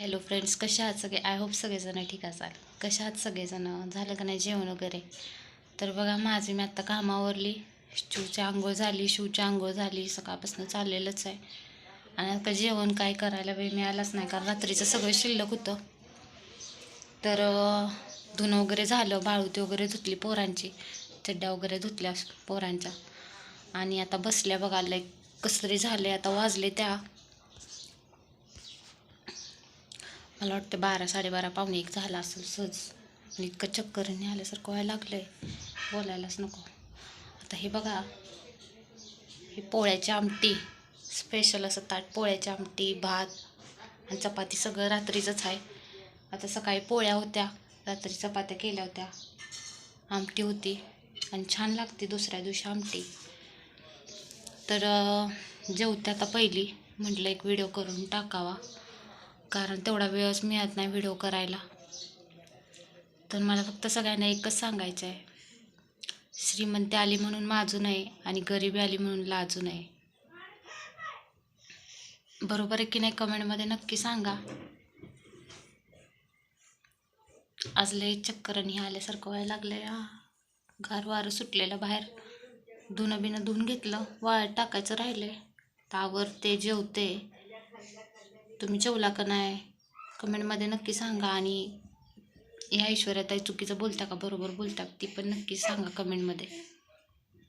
Hello friends कशा आहात सगळे? आय होप सगळेजण ठीक असाल. कशा आहात सगळेजण? झालं का नाही जेवण वगैरे? तर बघा माझी मी आत्ता कामावरली शिवची आंघोळ झाली शिवची आंघोळ झाली. सकाळपासून चाललेलंच आहे. आणि आता जेवण काय करायला वेळ मिळालाच नाही कारण रात्रीचं सगळं शिल्लक होतं. तर धुणं वगैरे झालं बाळूती वगैरे धुतली पोरांची. चड्ड्या वगैरे धुतल्या पोरांच्या. आणि आता बसल्या बघायला कसं तरी झाले आता वाजले त्या. मला वाटतं बारा साडेबारा पावणे एक झाला असेल सहज. आणि इतकं चक्कर आल्यासारखं व्हायला लागलं आहे बोलायलाच नको. आता हे बघा. हे पोळ्याची आमटी. स्पेशल असं ताट पोळ्याची आमटी भात आणि चपाती सगळं रात्रीचंच आहे. आता सकाळी पोळ्या होत्या. रात्री चपात्या केल्या होत्या. आमटी होती. आणि छान लागते दुसऱ्या दिवशी आमटी. तर जेवते आता पहिली. म्हटलं एक व्हिडिओ करून टाकावा. कारण तेवढा वेळच मिळत नाही व्हिडिओ करायला. तर मला फक्त सगळ्यांना एकच सांगायचं आहे. श्रीमंती आली म्हणून माजू नये आणि गरिबी आली म्हणून लाजू नये बरोबर आहे की नाही कमेंटमध्ये नक्की सांगा. आज लय चक्कर आणि हे आल्यासारखं व्हायला लागलंय हा. गार वारं सुटलेलं बाहेर. धुणं बिणं धुवून घेतलं वाळ टाकायचं राहिलंय. तावर ते जेवते. तुम्ही जेवला का नाही? कमेंटमध्ये नक्की सांगा आणि या ऐश्वर्याताई चुकीचं बोलता का? बरोबर बोलता. ती पण नक्की सांगा कमेंटमध्ये.